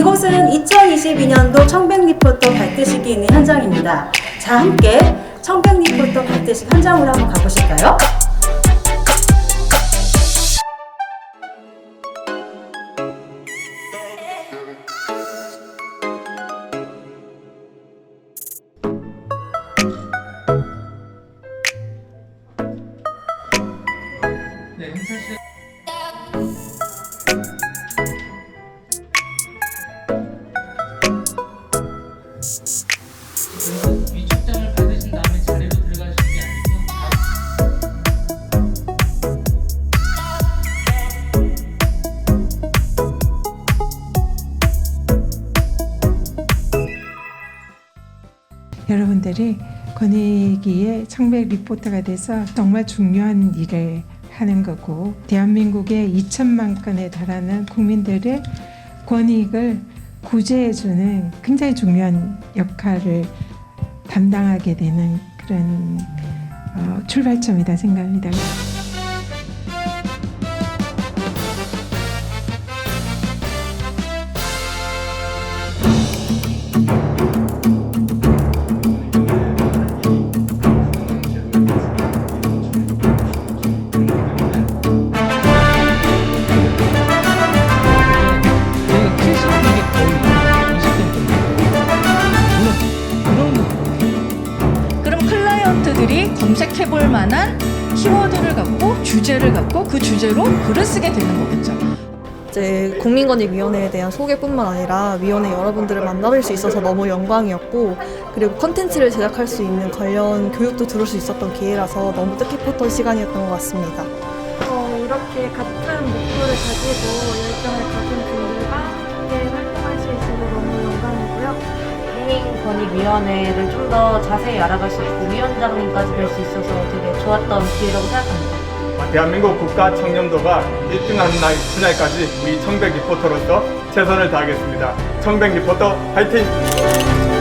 이곳은 2022년도 청백 리포터 발대식이 있는 현장입니다. 자, 함께 청백 리포터 발대식 현장으로 한번 가보실까요? 네, 행사실 여러분들이 권익위의 청백 리포터가 돼서 정말 중요한 일을 하는 거고 대한민국의 2천만 건에 달하는 국민들의 권익을 구제해주는 굉장히 중요한 역할을 담당하게 되는 그런 어, 출발점이다 생각합니다. 검색해 볼 만한 키워드를 갖고 주제를 갖고 그 주제로 글을 쓰게 되는 거겠죠. 이제 국민권익위원회에 대한 소개뿐만 아니라 위원회 여러분들을 만나뵐 수 있어서 너무 영광이었고 그리고 컨텐츠를 제작할 수 있는 관련 교육도 들을 수 있었던 기회라서 너무 뜻깊었던 시간이었던 것 같습니다. 어, 이렇게 같은 목표를 가지고 국민권익위원회를 좀 더 자세히 알아갈 수 있고 위원장님까지 뵐수 있어서 되게 좋았던 기회라고 생각합니다. 대한민국 국가 청렴도가 1등하는 날 그날까지 우리 청백 리포터로서 최선을 다하겠습니다. 청백 리포터 화이팅!